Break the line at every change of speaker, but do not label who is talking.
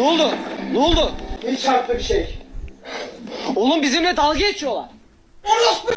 Ne oldu? Ne oldu?
Bir çarptı bir şey.
Oğlum bizimle dalga geçiyorlar.
Orospu